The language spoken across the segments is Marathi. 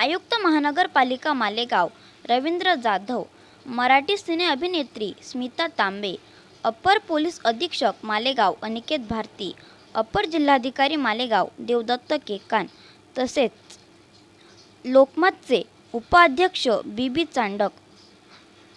आयुक्त महानगरपालिका मालेगाव रवींद्र जाधव मराठी सिने अभिनेत्री स्मिता तांबे अपर पोलीस अधीक्षक मालेगाव अनिकेत भारती अपर जिल्हाधिकारी मालेगाव देवदत्त केकान तसेच लोकमतचे उपाध्यक्ष बी बी चांडक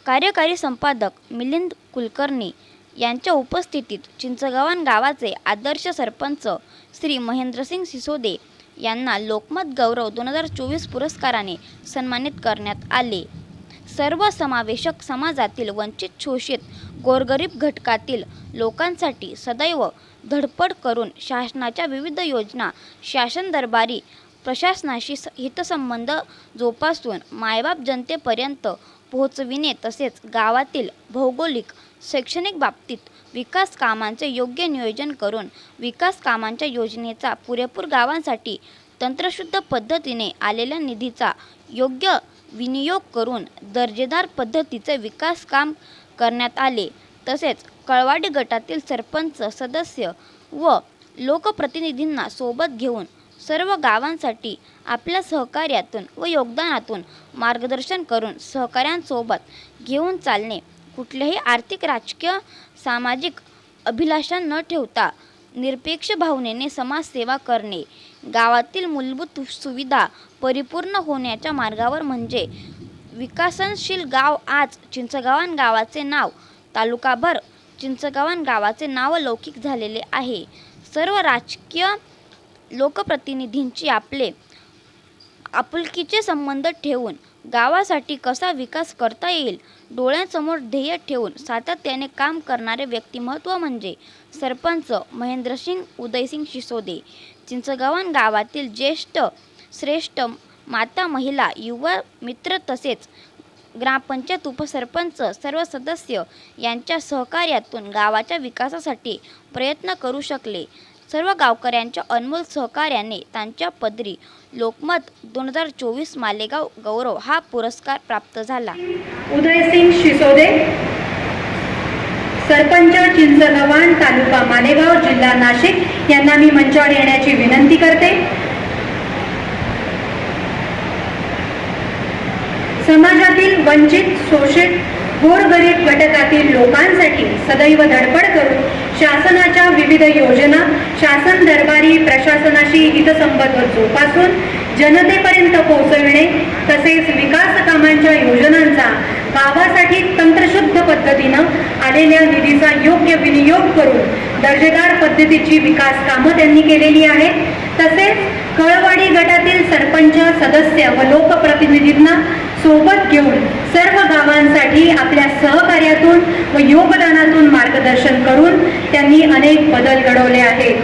कार्यकारी संपादक मिलिंद कुलकर्णी यांच्या उपस्थितीत चिंचगावान गावाचे आदर्श सरपंच श्री महेंद्रसिंग सिसोदे यांना लोकमत गौरव दोन हजार चोवीस पुरस्काराने सन्मानित करण्यात आले. सर्व समावेशक समाजातील वंचित शोषित गोरगरीब घटकातील लोकांसाठी सदैव धडपड करून शासनाच्या विविध योजना शासन दरबारी प्रशासनाशी हितसंबंध जोपासून मायबाप जनतेपर्यंत पोहोचविणे तसेच गावातील भौगोलिक शैक्षणिक बाबतीत विकास कामांचे योग्य नियोजन करून विकास कामांच्या योजनेचा पुरेपूर गावांसाठी तंत्रशुद्ध पद्धतीने आलेल्या निधीचा योग्य विनियोग करून दर्जेदार पद्धतीचे विकास काम करण्यात आले. तसेच कळवाडी गटातील सरपंच सदस्य व लोकप्रतिनिधींना सोबत घेऊन सर्व गावांसाठी आपल्या सहकार्यातून व योगदानातून मार्गदर्शन करून सहकाऱ्यांसोबत घेऊन चालणे कुठल्याही आर्थिक राजकीय सामाजिक अभिलाषा न ठेवता निरपेक्ष भावनेने समाजसेवा करणे गावातील मूलभूत सुविधा परिपूर्ण होण्याच्या मार्गावर म्हणजे विकासनशील गाव आज चिंचगावान गावाचे नाव तालुकाभर चिंचगावान गावाचे नाव लौकिक झालेले आहे. सर्व राजकीय लोकप्रतिनिधींची आपले आपुलकीचे संबंध ठेवून गावासाठी कसा विकास करता येईल डोळ्यांसमोर ध्येय ठेवून सातत्याने काम करणारे व्यक्तिमत्व म्हणजे सरपंच महेंद्रसिंग उदयसिंग शिसोदे. चिंचगावान गावातील ज्येष्ठ श्रेष्ठ माता महिला युवा मित्र तसेच ग्रामपंचायत उपसरपंच सर्व सदस्य यांच्या सहकार्यातून गावाच्या विकासासाठी प्रयत्न करू शकले. सर्व गावकऱ्यांच्या अनमोल सहकार्याने त्यांच्या पदरी लोकमत दोन हजार चोवीस मालेगाव गौरव हा पुरस्कार प्राप्त झाला. उदयसिंग शिसोदे सरपंच चिंचगव्हाण तालुका मालेगाव जिल्हा नाशिक यांना मी मंचावर येण्याची विनंती करते. समाजातील वंचित शोषित गोरगरीब घटकातील लोकांसाठी सदैव धडपड करून शासनाच्या विविध योजना शासन दरबारी प्रशासनाशी हितसंबंध जोपासून जनतेपर्यंत पोहोचविणे तसेच विकास कामांच्या योजनांचा गावासाठी तंत्रशुद्ध पद्धतीनं आलेल्या निधीचा योग्य विनियोग करून दर्जेदार पद्धतीची विकास कामं त्यांनी केलेली आहेत. तसेच कळवाडी गटातील सरपंच सदस्य व लोकप्रतिनिधींना सोबत घेऊन सर्व गावांसाठी आपल्या सहकार्यातून व योगदानातून मार्गदर्शन करून त्यांनी अनेक बदल घडवले आहेत.